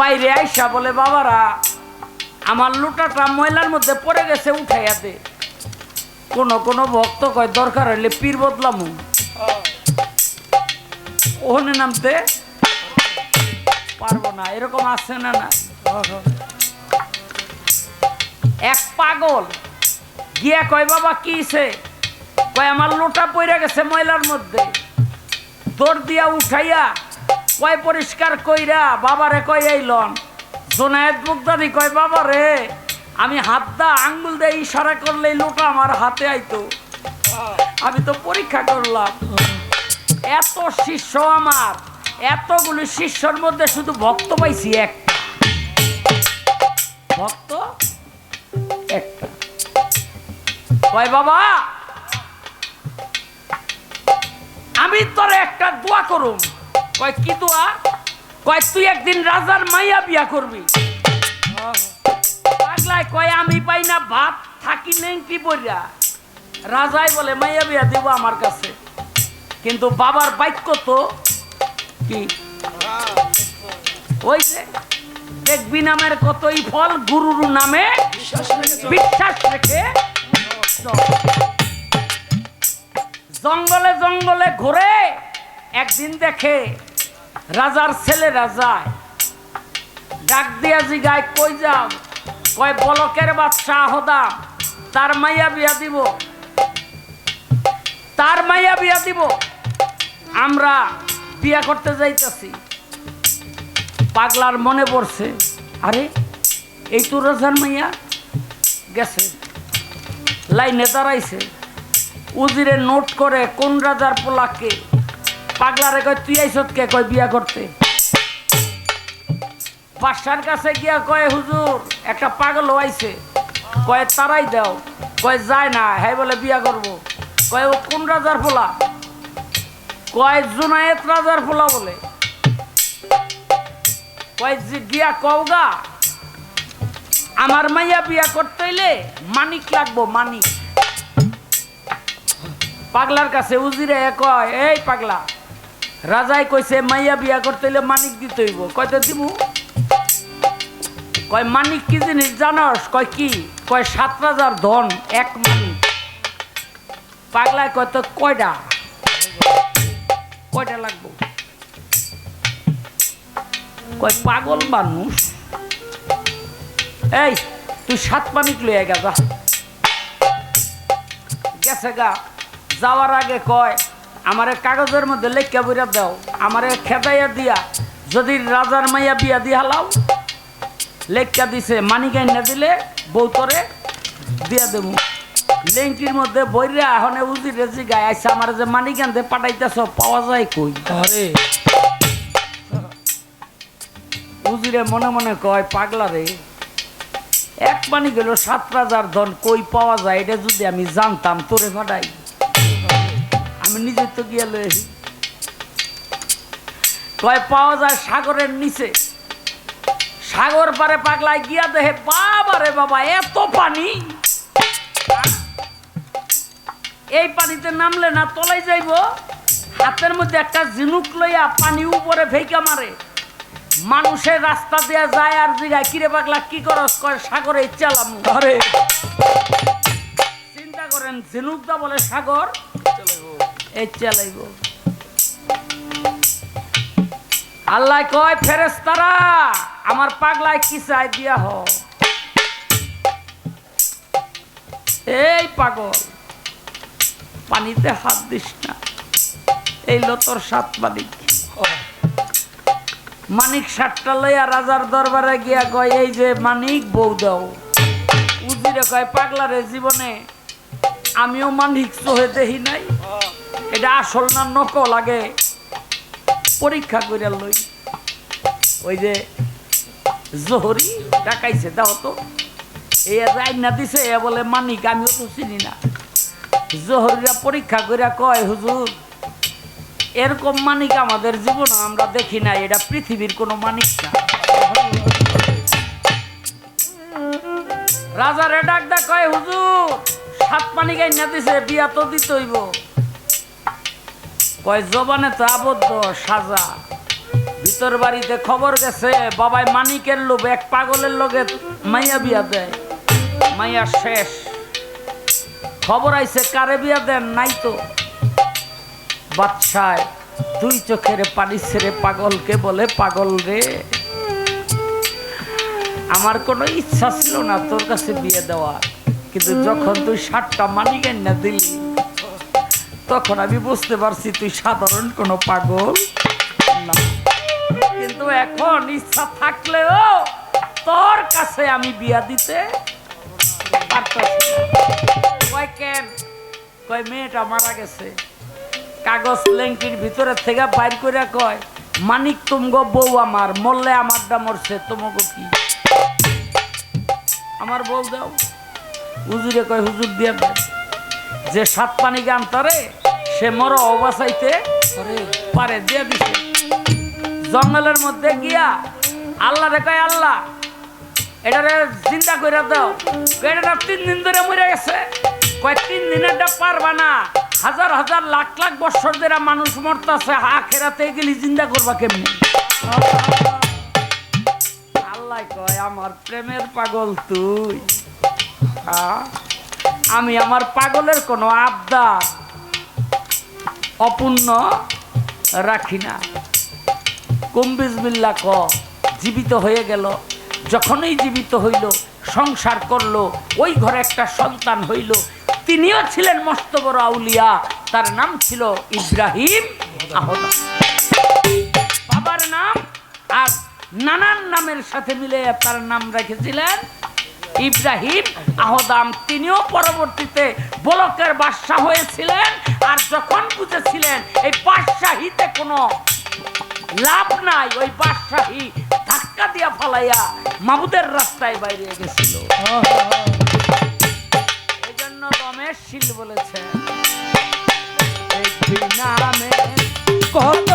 বাইরে আইসা বলে, বাবারা, আমার লোটাটা ময়লার মধ্যে পড়ে গেছে, উঠাইয়া দে। কোনো কোনো ভক্ত কয়, দরকার হইলে পীর বদলামু। ওখানে নামতে পারব না, এরকম আছে না না? এক পাগল গিয়া কয়, বাবা কিছে কয়, আমার লোটা পইরা গেছে ময়লার মধ্যে। দৌড় দিয়া উঠাইয়া কয় পরিষ্কার কইরা বাবারে কয় আইলন? জোনায়েত মুক্তাদি কয়, বাবারে, আমি হাত দা আঙ্গুল দিয়ে ইশারা করলে এই লোটা আমার হাতে আইতো। আমি তো পরীক্ষা করলাম। এত শিষ্য আমার, এতগুলি শিষ্যর মধ্যে শুধু ভক্ত পাইছি একটা। ভক্ত একটা। কয়, বাবা, আমি তোর একটা দোয়া করুম। কয়, কি দোয়া কয়, তুই একদিন রাজার মাইয়া বিয়া করবি। কয়, আমি পাই না ভাত, থাকি নেংটি বইরা। রাজাই বলে, মাইয়া বিয়া দেব আমার কাছে। কিন্তু বাবার বাক্য তো কি? ওই যে দেখবি নামের কতই ফল, গুরুর নামে বিশ্বাস রেখে জঙ্গলে জঙ্গলে ঘুরে, একদিন দেখে রাজার ছেলে রাজায়। ডাক দিয়া জিগায়, কই যাও? কয়, বলকের বাদশা হদাম তার মাইয়া বিয়া দিব। তার মাইয়া বিয়া দিব। আমরা বিয়া করতে যাইতাছি। পাগলার মনে পড়ছে, আরে, এই তো রাজার মাইয়া গেছে, লাইনে দাঁড়াইছে। উজিরে নোট করে কোন রাজার পোলাকে পাগলারে কয়, তুই আইসত কে? কয়, বিয়া করতে। বাদশার কাছে গিয়া কয়, হুজুর, একটা পাগল আইছে। কয়, তারাই দাও। কয়, যায় না হ্যাঁ বলে বিয়া করব। কয়, ও কোন রাজার পোলা? কয় জুনায়েত রাজার পোলা বলে। কয় গিয়া কওগা আমার মাইয়া বিয়া করতে হইলে মানিক লাগবো, মানিক। পাগলার কাছে উজিরে কয়, এই পাগলা রাজাই কইছে, মাইয়া বিয়া করতে হইলে মানিক দিতে হইব। কয়তো দিমু। কয়, মানিক কি জিনিস জানস? কয়, কি? কয়, সাত রাজার ধন, এক মানিক। পাগলায় কয়, তো কয়টা কয়টা লাগবো? কয়, পাগল মানুষ। এই, তুই সাত মানিক লইয়া গা যা গেছে গা। যাওয়ার আগে কয় আমারে কাগজের মধ্যে লেখা বইরা দাও আমারে খেদাইয়া দিয়া যদি রাজার মাইয়া বিয়া দিয়া লাও লেখা দিছে মানিকাই না দিলে বউ তোরে দিয়া দেবো। লেংটির মধ্যে বইরা এখন উজি রেজি গায়ে আইসা আমার যে মানিকান দে পাঠাইতেছ পাওয়া যায় কই? আরে। উজিরে মনে মনে কয় পাগলা রে এক পানি গেল সাত রাজার ধন কই পাওয়া যায়? এটা যদি আমি জানতাম তোরে ফাটাই আমি নিজে তো গিয়ে লই কয় পাওয়া যায় সাগরের নিচে। সাগর পারে পাগলায় গিয়া দেহে বাবা রে বাবা এত পানি। এই পানিতে নামলে না তলাই যাইব? হাতের মধ্যে একটা ঝিনুক লইয়া পানি উপরে ফেইকা মারে। মানুষের রাস্তা দিয়ে যায় আর জিগায় কিরে পাগলা কি করস? কয় সাগরে চালাম। আরে। চিন্তা করেন ঝিনুকদা বলে সাগর চালাইব আল্লাহ কয় ফেরেস্তারা আমার পাগলায় কি চাই দিয়া হ এই পাগল, পানিতে হাত দিস না। এই লতর সাত মালিক মানিক সাতটা লইয়া রাজার দরবারে গিয়া কয়, এই যে মানিক, বউ দাও। উজিরে কয়, পাগলারে, জীবনে আমিও মানিক সোহে দেখি নাই। এটা আসল না নকল? লাগে পরীক্ষা করে লই। ওই যে জহরি ডাকাইছে, দাও তো। এই যাই না দিছে, এ বলে, মানিক, আমিও তো চিনি না। জহরিরা পরীক্ষা করে কয়, হুজুর, এরকম মানিক আমাদের জীবনে আমরা দেখি না এটা পৃথিবীর কোনো মানিক না। রাজারে ডাক ডাক কয়, হুজুর, সাত পানি গাই না দিছে, বিয়া তো দিতে হইব কয়, জবানে তো আবদ্ধ, সাজা। ভিতর বাড়িতে খবর গেছে, বাবাই মানিকের লোভ এক পাগলের লগে মাইয়া বিয়া দেয়। মাইয়া শেষ। খবর আইছে, কারে বিয়া দেন? নাই তো। বাদশায় দুই চোখের পানি ছেড়ে পাগলকে বলে, পাগল রে, আমার কোনো ইচ্ছা ছিল না তোর কাছে বিয়ে দেওয়ার। কিন্তু যখন তুই ষাটটা মানি না দিলি তখন আমি বুঝতে পারছি তুই সাধারণ কোনো পাগল। না। কিন্তু এখন ইচ্ছা থাকলেও তোর কাছে আমি বিয়া দিতে কয় মেয়েটা মারা গেছে। কাগজ লেঙ্কির ভিতরে থেকে বাইর করে কয়, মানিক, তুমগো বউ আমার, মরলে আমারটা মরছে তোমাকে কি? আমার বউ দাও। হুজুরে কয়, হুজুর দিয়ে যে সাত পানি গান তারে সে মর অবাসাইতে পারে দিয়ে দিছে। জঙ্গলের মধ্যে গিয়া আল্লাহ রে কয় আল্লাহ এটারে চিন্তা করে দাও। এটা তিন দিন ধরে মরে গেছে। কয় তিন দিনেরটা পারবা না। হাজার হাজার লাখ লাখ বছর ধরে মানুষ মরতাছে হা খেরাতে গেলি চিন্তা করবা কেমনি? আল্লাহ কয় আমার প্রেমের পাগল তুই। আ? আমি আমার পাগলের কোনো আবদার অপূর্ণ রাখি না। কুম্বিজবিল্লা ক, জীবিত হয়ে গেল। যখনই জীবিত হইল, সংসার করল, ওই ঘরে একটা সন্তান হইল। তিনিও ছিলেন মস্ত বড় আউলিয়া, তার নাম ছিল ইব্রাহিম আহমদ। বাবার নাম আর নানান নামের সাথে মিলে তার নাম রেখেছিলেন ইব্রাহিম আহদাম, তিনিও পরবর্তীতে বলকের বাদশাহ হয়েছিলেন। আর যখন বুঝেছিলেন এই বাদশাহীতে কোনো লাভ নাই, ওই বাদশাহী ধাক্কা দিয়া ফালাইয়া মাবুদের রাস্তায় বাইরে গেছিল। এই জন্য রমেশ শীল বলেছেন কত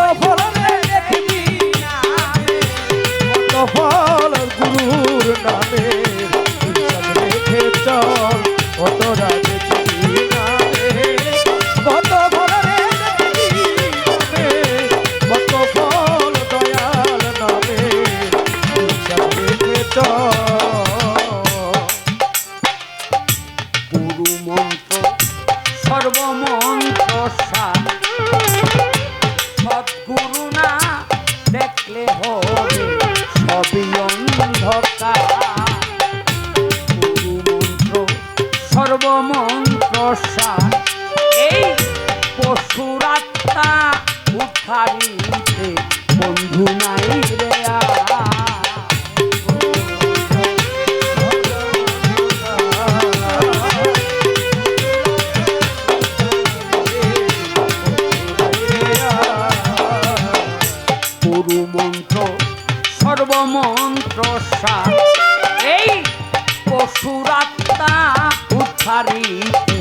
না দেখলে হবে সবই অন্ধকার। মন্ত্র সর্বমন্ত্র সার এই পশুরাত্মা উঠারিতে বন্ধু নাই রে। পশুরাত্মা উদ্ধারিতে বন্ধু নাই